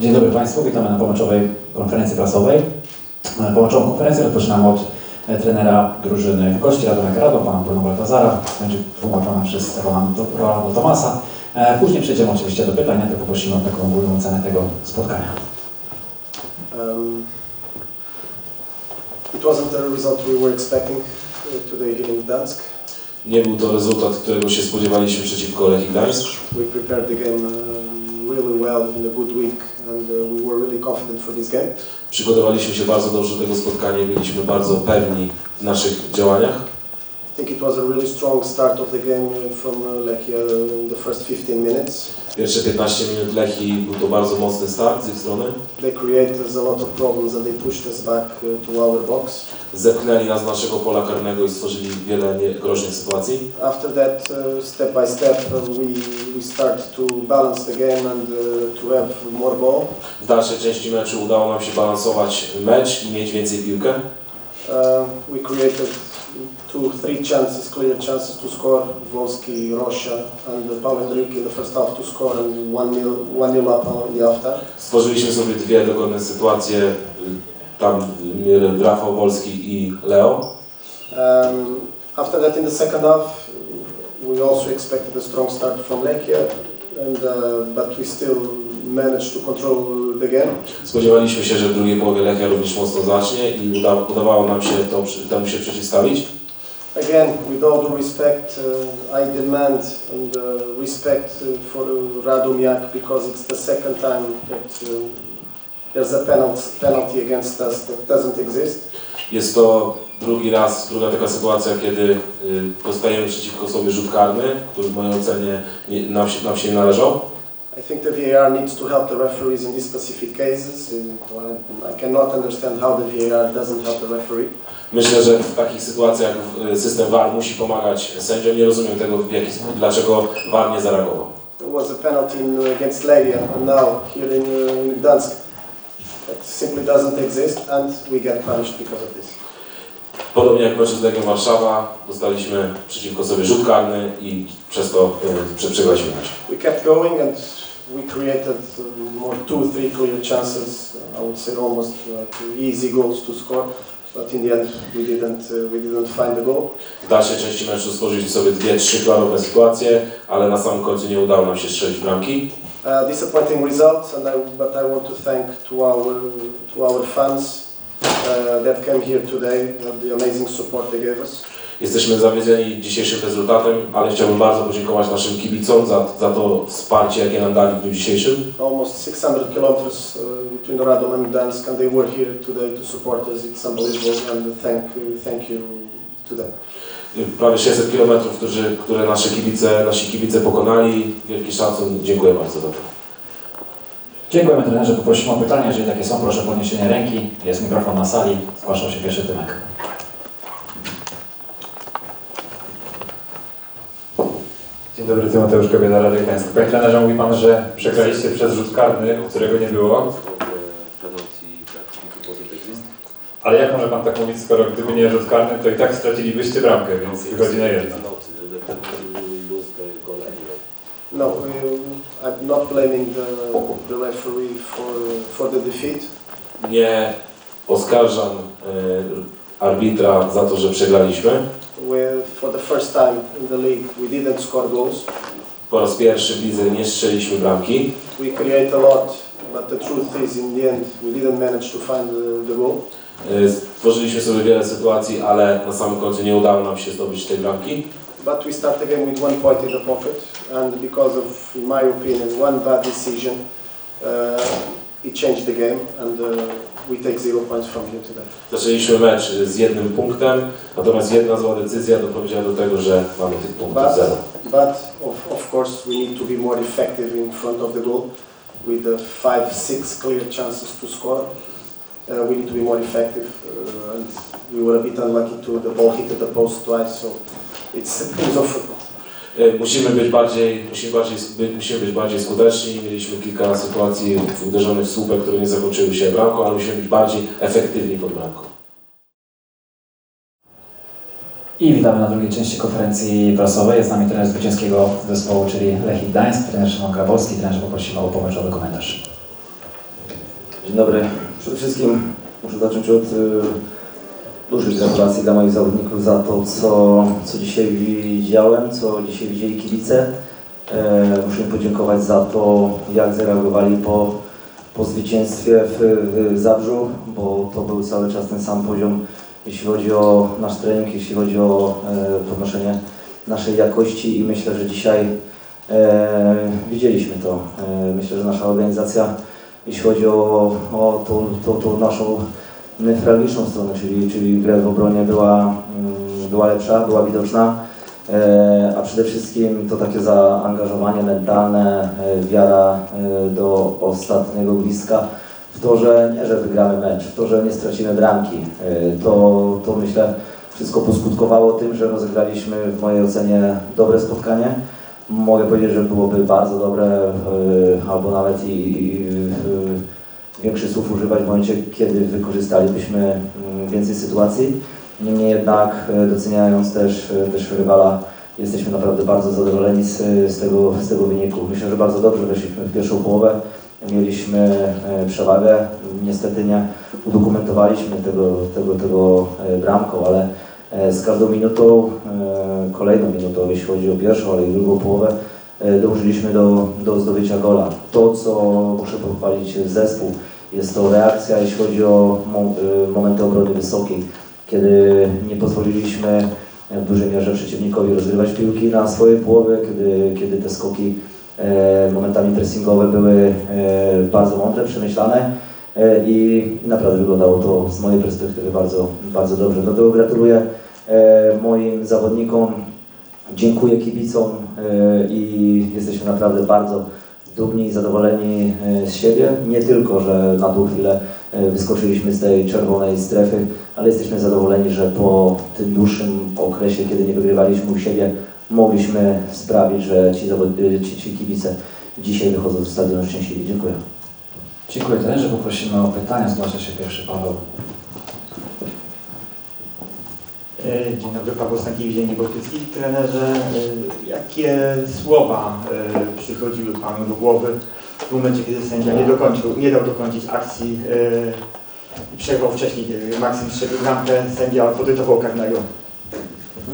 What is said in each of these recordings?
Dzień dobry Państwu, witamy na pomoczowej konferencji prasowej. Pomoczową konferencję rozpoczynamy od e, trenera drużyny gości Radomek Radom, pana Bruno Baltazara. Będzie tłumaczona przez Rolando, Rolando Tomasa. E, Później przejdziemy oczywiście do pytań, to poprosimy o taką ogólną cenę tego spotkania. Um, it wasn't the result we were expecting uh, today here in Gdansk. Nie był to rezultat, którego się spodziewaliśmy przeciwko Lechii Gdańsk. We prepared the game really well in a good week and uh, we were really confident for this game. Przygotowaliśmy się bardzo dobrze do tego spotkania byliśmy bardzo pewni w naszych działaniach. It was a really strong start of the game from uh, Lechia in the first 15 minutes. Pierwsze 15 minut Lechii był to bardzo mocny start z ich strony. They created us a lot of problems and they pushed us back uh, to our box. Zepchnęli nas z naszego pola karnego i stworzyli wiele groźnych sytuacji. After that, uh, step by step, we, we start to balance the game and to have more ball. W dalszej części meczu udało nam się balansować mecz i mieć więcej piłkę. Uh, we created two, three chances, clear chances to score. Wolski, Rocha, and Paul Henrique in the first half to score, and one nil, one nil up in the after. Stworzyliśmy sobie dwie dogodne sytuacje. y, Tam y, Rafał Wolski i Leo. Um, after that, in the second half, we also expected a strong start from Lechia, and uh, but we still managed to control the game. Spodziewaliśmy się, że w drugiej połowie Lechia również mocno zacznie i uda, udawało nam się to, temu się przeciwstawić. Again, with all due respect, uh, I demand and uh, respect uh, for Radomiak because it's the second time that uh, there's a penalty, penalty against us that doesn't exist. Jest to drugi raz, druga taka sytuacja, kiedy y, dostajemy przeciwko sobie rzut karny, który w mojej ocenie nie, nam, się, nam się nie należał. I think the VAR needs to help the referees in these specific cases. Uh, I cannot understand how the VAR doesn't help the referee. Myślę, że w takich sytuacjach y, system VAR musi pomagać sędziom. Nie rozumiem tego, w jaki dlaczego VAR nie zareagował. There was a penalty in, against Levia, and now here in, uh, in Gdansk, that simply doesn't exist, and we get punished because of this. Podobnie jak w meczu z Legią Warszawa, dostaliśmy przeciwko sobie rzut karny i przez to y, prze- przegraliśmy mecz. We kept going and we created uh, more two, three clear chances. I would say almost like easy goals to score, but in the end we didn't uh, we didn't find the goal. W dalszej części meczu stworzyliśmy sobie dwie, trzy klarowne sytuacje, ale na samym końcu nie udało nam się strzelić bramki. Uh, disappointing result, and I, but I want to thank to our to our fans uh, that came here today the amazing support they gave us. Jesteśmy zawiedzeni dzisiejszym rezultatem, ale chciałbym bardzo podziękować naszym kibicom za, za to wsparcie, jakie nam dali w dniu dzisiejszym. Almost 600 kilometers uh, between Radom and Gdansk, and they were here today to support us. It's unbelievable, and thank thank you to them. Prawie 600 km, którzy, które nasze kibice, nasi kibice pokonali. Wielki szacun, dziękuję bardzo za to. Dziękujemy trenerze, poprosimy o pytania, jeżeli takie są, proszę o podniesienie ręki. Jest mikrofon na sali, zgłaszał się pierwszy Tymek. Dobry, Tymoteusz Kobiela, Radio Gdańsk. Panie trenerze, mówi Pan, że przegraliście przez rzut karny, którego nie było. Ale jak może Pan tak mówić, skoro gdyby nie rzut karny, to i tak stracilibyście bramkę, więc wychodzi na jedno. No, uh, I'm not blaming the, the referee for, for the defeat. Nie oskarżam e, arbitra za to, że przegraliśmy. For the first time in the league, we didn't score goals. Po raz pierwszy w lidze nie strzeliśmy bramki. We create a lot, but the truth is, in the end, we didn't manage to find the, the goal. E, Stworzyliśmy sobie wiele sytuacji, ale na samym końcu nie udało nam się zdobyć tej bramki. But we start game with one point in the pocket, and because of, in my opinion, one bad decision, uh, it changed the game, and uh, we take zero points from here today. Zaczęliśmy mecz z jednym punktem, natomiast jedna zła decyzja doprowadziła do tego, że mamy tych punktów But, zero. but of, of course, we need to be more effective in front of the goal with the five, six clear chances to score. Uh, we need to be more effective, uh, and we were a bit unlucky to the ball hit the post twice, so it's a piece of Musimy być bardziej, musimy bardziej, musimy być bardziej skuteczni. Mieliśmy kilka sytuacji uderzonych w słupek, które nie zakończyły się bramką, ale musimy być bardziej efektywni pod bramką. I witamy na drugiej części konferencji prasowej. Jest z nami trener zwycięskiego zespołu, czyli Lechii Gdańsk, trener Szymon Grabowski. Trenerze poprosimy o pomyczowy komentarz. Dzień dobry. Przede wszystkim muszę zacząć od y, dużych gratulacji dla moich zawodników za to, co, co dzisiaj widziałem, co dzisiaj widzieli kibice. E, muszę im podziękować za to, jak zareagowali po, po zwycięstwie w, w Zabrzu, bo to był cały czas ten sam poziom, jeśli chodzi o nasz trening, jeśli chodzi o e, podnoszenie naszej jakości i myślę, że dzisiaj e, widzieliśmy to. E, myślę, że nasza organizacja jeśli chodzi o, o tą, tą, tą naszą newralgiczną stronę, czyli, czyli grę w obronie była, mm, była lepsza, była widoczna, e, a przede wszystkim to takie zaangażowanie mentalne, e, wiara e, do ostatniego bliska w to, że nie, że wygramy mecz, w to, że nie stracimy bramki. To, to myślę wszystko poskutkowało tym, że rozegraliśmy w mojej ocenie dobre spotkanie. Mogę powiedzieć, że byłoby bardzo dobre, albo nawet i, i większych słów używać w momencie, kiedy wykorzystalibyśmy mm, więcej sytuacji. Niemniej jednak, e, doceniając też, e, też rywala, jesteśmy naprawdę bardzo zadowoleni z, z, tego, z tego wyniku. Myślę, że bardzo dobrze weszliśmy w pierwszą połowę. Mieliśmy e, przewagę, niestety nie udokumentowaliśmy tego, tego, tego e, bramką, ale e, z każdą minutą, e, kolejną minutą, jeśli chodzi o pierwszą, ale i drugą połowę, e, dążyliśmy do, do zdobycia gola. To, co muszę pochwalić zespół, jest to reakcja, jeśli chodzi o e, momenty obrony wysokiej, kiedy nie pozwoliliśmy w dużej mierze przeciwnikowi rozgrywać piłki na swojej połowie, kiedy, kiedy te skoki e, momentami pressingowe były e, bardzo mądre, przemyślane e, i naprawdę wyglądało to z mojej perspektywy bardzo, bardzo dobrze. Dlatego gratuluję e, moim zawodnikom, dziękuję kibicom e, i jesteśmy naprawdę bardzo dumni i zadowoleni e, z siebie. Nie tylko, że na tą chwilę e, wyskoczyliśmy z tej czerwonej strefy, ale jesteśmy zadowoleni, że po tym dłuższym okresie, kiedy nie wygrywaliśmy u siebie, mogliśmy sprawić, że ci, e, ci, ci kibice dzisiaj wychodzą z stadionu szczęśliwi. Dziękuję. Dziękuję trenerze, poprosimy o pytania. Zgłasza się pierwszy Paweł. E, Dzień dobry, Paweł Stankiewicz, Dziennik Bałtycki. Trenerze, e, jakie słowa e, przychodziły Panu do głowy w momencie, kiedy sędzia nie dokończył, nie dał dokończyć akcji i przerwał wcześniej, kiedy Maksym strzelił bramkę, sędzia podrytował karnego.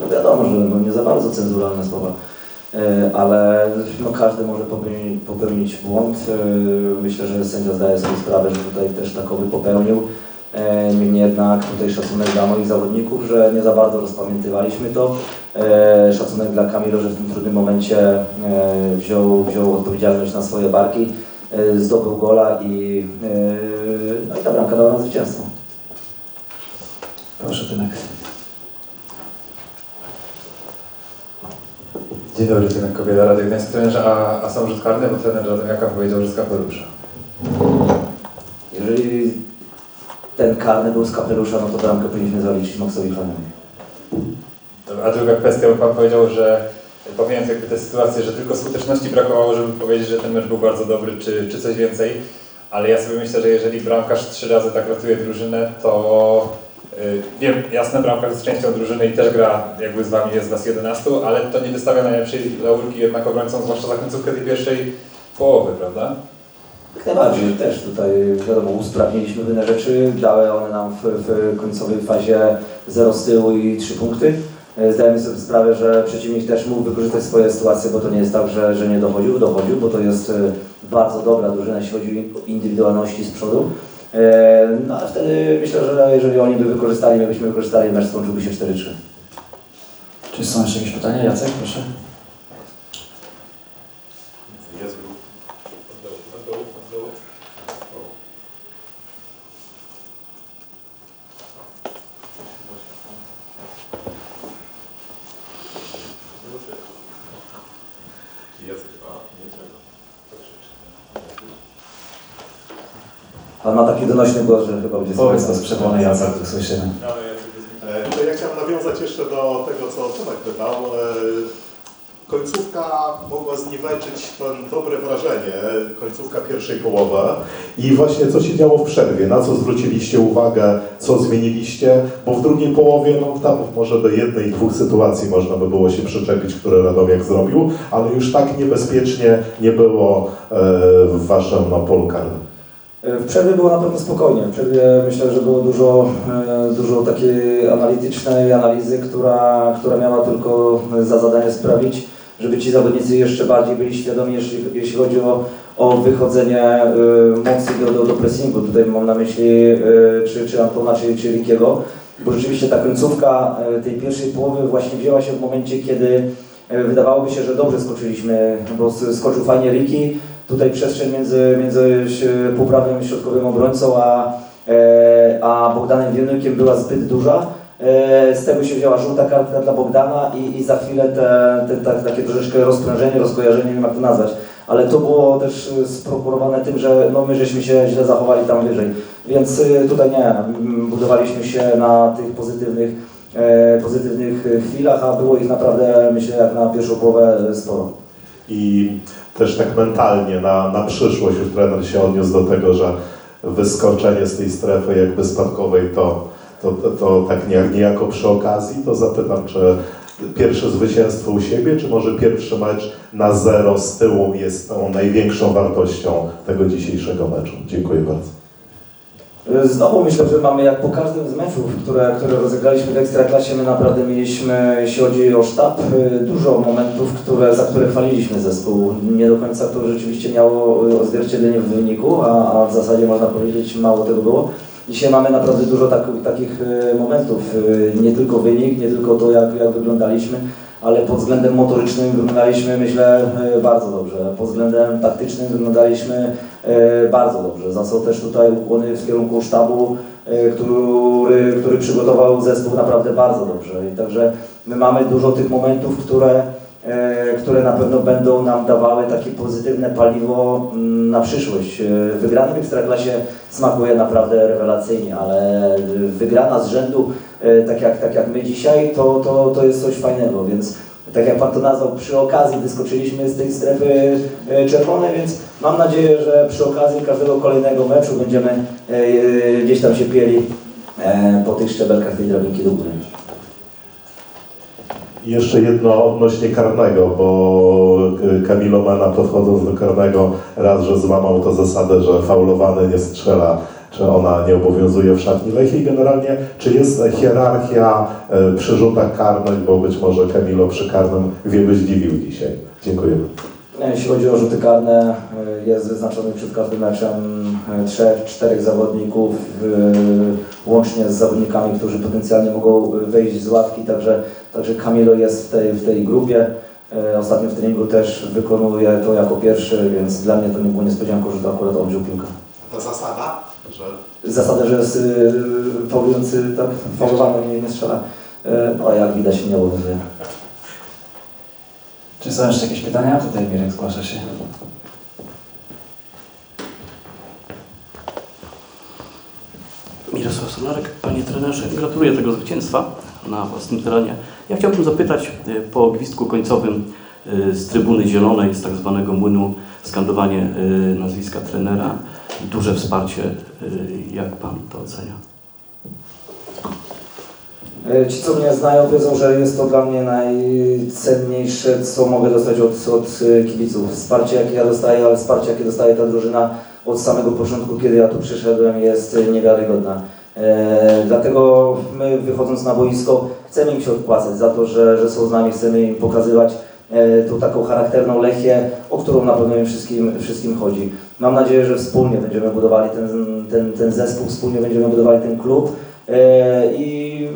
No wiadomo, że no nie za bardzo cenzuralne słowa, ale no każdy może popełnić, błąd. Myślę, że sędzia zdaje sobie sprawę, że tutaj też takowy popełnił. E, Niemniej jednak tutaj szacunek dla moich zawodników, że nie za bardzo rozpamiętywaliśmy to. E, Szacunek dla Kamilo, że w tym trudnym momencie e, wziął, wziął odpowiedzialność na swoje barki, zdobył gola i, no i ta bramka dała nam zwycięstwo. Proszę Tymek. Dzień dobry, Tymek Kobiela, Radio Gdańsk. Trenerze, a, a są rzut karny, bo trener Radomiaka powiedział, że z kapelusza. Jeżeli ten karny był z kapelusza, no to bramkę powinniśmy zaliczyć Maxowi. Dobra, A druga kwestia, bo Pan powiedział, że pomijając jakby tę sytuację, że tylko skuteczności brakowało, żeby powiedzieć, że ten mecz był bardzo dobry, czy, czy coś więcej, ale ja sobie myślę, że jeżeli bramkarz trzy razy tak ratuje drużynę, to y, wiem, jasne, bramkarz jest częścią drużyny i też gra jakby z Wami, jest Was 11, ale to nie wystawia najlepszej laurki jednak obrońcom, zwłaszcza za końcówkę tej pierwszej połowy, prawda? Jak najbardziej też tutaj wiadomo usprawniliśmy pewne rzeczy, dały one nam w, w końcowej fazie 0 z tyłu i 3 punkty. E, Zdajemy sobie sprawę, że przeciwnik też mógł wykorzystać swoje sytuacje, bo to nie jest tak, że, że nie dochodził, dochodził, bo to jest e, bardzo dobra drużyna, jeśli chodzi o indywidualności z przodu. E, No ale wtedy myślę, że jeżeli oni by wykorzystali, my byśmy wykorzystali, mecz skończyłby się 4-3. Czy są jeszcze jakieś pytania? Jacek, proszę. Donośny głos, że chyba będzie Powiedz to słychać. z przepony Jacek, tu słyszymy. To ja chciałem nawiązać jeszcze do tego, co Tomek pytał. E, Końcówka mogła zniweczyć to dobre wrażenie, końcówka pierwszej połowy. I właśnie co się działo w przerwie, na co zwróciliście uwagę, co zmieniliście, bo w drugiej połowie, no tam może do jednej, dwóch sytuacji można by było się przyczepić, które Radomiak zrobił, ale już tak niebezpiecznie nie było e, w waszym no, polu karnym. E, W przerwie było na pewno spokojnie. W przerwie myślę, że było dużo, e, dużo takiej analitycznej analizy, która, która miała tylko za zadanie sprawić, żeby ci zawodnicy jeszcze bardziej byli świadomi, jeśli, jeśli chodzi o, o wychodzenie e, mocniej do, do, do pressingu. Tutaj mam na myśli e, czy, czy Antona, czy, czy Rikiego, bo rzeczywiście ta końcówka e, tej pierwszej połowy właśnie wzięła się w momencie, kiedy e, wydawałoby się, że dobrze skoczyliśmy, bo skoczył fajnie Riki, tutaj przestrzeń między, między półprawym środkowym obrońcą, a, e, a Bogdanem Wienykiem była zbyt duża. E, Z tego się wzięła żółta kartka dla Bogdana i, i za chwilę te, te, tak- takie troszeczkę rozprężenie, rozkojarzenie, nie wiem jak to nazwać. Ale to było też sprokurowane tym, że no my żeśmy się źle zachowali tam wyżej. Więc e, tutaj nie, m, budowaliśmy się na tych pozytywnych, e, pozytywnych chwilach, a było ich naprawdę myślę jak na pierwszą połowę sporo. I też tak mentalnie na, na przyszłość już trener się odniósł do tego, że wyskoczenie z tej strefy jakby spadkowej to, to, to, to tak nie- niejako przy okazji, to zapytam, czy pierwsze zwycięstwo u siebie, czy może pierwszy mecz na zero z tyłu jest tą największą wartością tego dzisiejszego meczu? Dziękuję bardzo. Znowu myślę, że mamy jak po każdym z meczów, które, które rozegraliśmy w Ekstraklasie, my naprawdę mieliśmy, jeśli chodzi o sztab, y, dużo momentów, które, za które chwaliliśmy zespół. Nie do końca to rzeczywiście miało y, odzwierciedlenie w wyniku, a, a w zasadzie można powiedzieć mało tego było. Dzisiaj mamy naprawdę dużo tak, takich y, momentów, y, nie tylko wynik, nie tylko to jak, jak wyglądaliśmy, ale pod względem motorycznym wyglądaliśmy myślę y, bardzo dobrze, pod względem taktycznym wyglądaliśmy e, bardzo dobrze. Za co też tutaj ukłony w kierunku sztabu, e, który, który przygotował zespół naprawdę bardzo dobrze. I także my mamy dużo tych momentów, które, e, które na pewno będą nam dawały takie pozytywne paliwo mm, na przyszłość. E, Wygrany w Ekstraklasie smakuje naprawdę rewelacyjnie, ale wygrana z rzędu, e, tak jak, tak jak my dzisiaj, to, to, to jest coś fajnego, więc tak jak Pan to nazwał, przy okazji wyskoczyliśmy z tej strefy e, czerwonej, więc mam nadzieję, że przy okazji każdego kolejnego meczu będziemy e, e, gdzieś tam się pieli e, po tych szczebelkach tej drabinki do góry. Jeszcze jedno odnośnie karnego, bo Camilo Mena podchodząc do karnego raz, że złamał to zasadę, że faulowany nie strzela, czy ona nie obowiązuje w szatni Lechii generalnie, czy jest hierarchia y, przy rzutach karnych, bo być może Camilo przy karnym wielu zdziwił dzisiaj. Dziękuję. E, Jeśli chodzi o rzuty karne, e, jest wyznaczony przed każdym meczem e, trzech, czterech zawodników, e, łącznie z zawodnikami, którzy potencjalnie mogą e, wejść z ławki, także, także Camilo jest w tej, w tej grupie. E, Ostatnio w treningu też wykonuje to jako pierwszy, więc dla mnie to nie było niespodzianką, że to akurat wziął piłkę. Ta zasada, że Zasadę, że jest y, faulujący, tak, faulowany nie, nie strzela, e, no jak widać nie obowiązuje. Czy są jeszcze jakieś pytania? Tutaj Mirek zgłasza się. Mirosław Solarek, panie trenerze, gratuluję tego zwycięstwa na własnym terenie. Ja chciałbym zapytać y, po gwizdku końcowym y, z trybuny zielonej, z tak zwanego młynu, skandowanie y, nazwiska trenera, duże wsparcie. y, Jak pan to ocenia? E, Ci, co mnie znają, wiedzą, że jest to dla mnie najcenniejsze, co mogę dostać od, od e, kibiców. Wsparcie, jakie ja dostaję, ale wsparcie, jakie dostaje ta drużyna od samego początku, kiedy ja tu przyszedłem, jest e, niewiarygodne. E, dlatego my, wychodząc na boisko, chcemy im się odpłacać za to, że, że są z nami, chcemy im pokazywać tą taką charakterną Lechię, o którą na pewno im wszystkim, wszystkim chodzi. Mam nadzieję, że wspólnie będziemy budowali ten, ten, ten zespół, wspólnie będziemy budowali ten klub e, i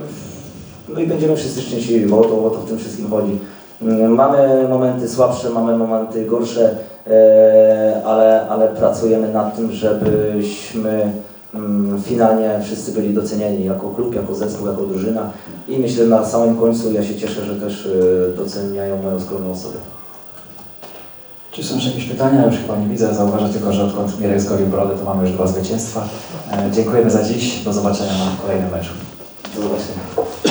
no i będziemy wszyscy szczęśliwi, bo o to, o to w tym wszystkim chodzi. Mm, Mamy momenty słabsze, mamy momenty gorsze, e, ale, ale pracujemy nad tym, żebyśmy finalnie wszyscy byli docenieni jako klub, jako zespół, jako drużyna i myślę, że na samym końcu ja się cieszę, że też e, doceniają moją skromną osobę. Czy są jeszcze jakieś pytania? Już chyba nie widzę. Zauważę tylko, że odkąd Mirek zgolił brodę, to mamy już dwa zwycięstwa. E, Dziękujemy za dziś. Do zobaczenia na kolejnym meczu. Do zobaczenia.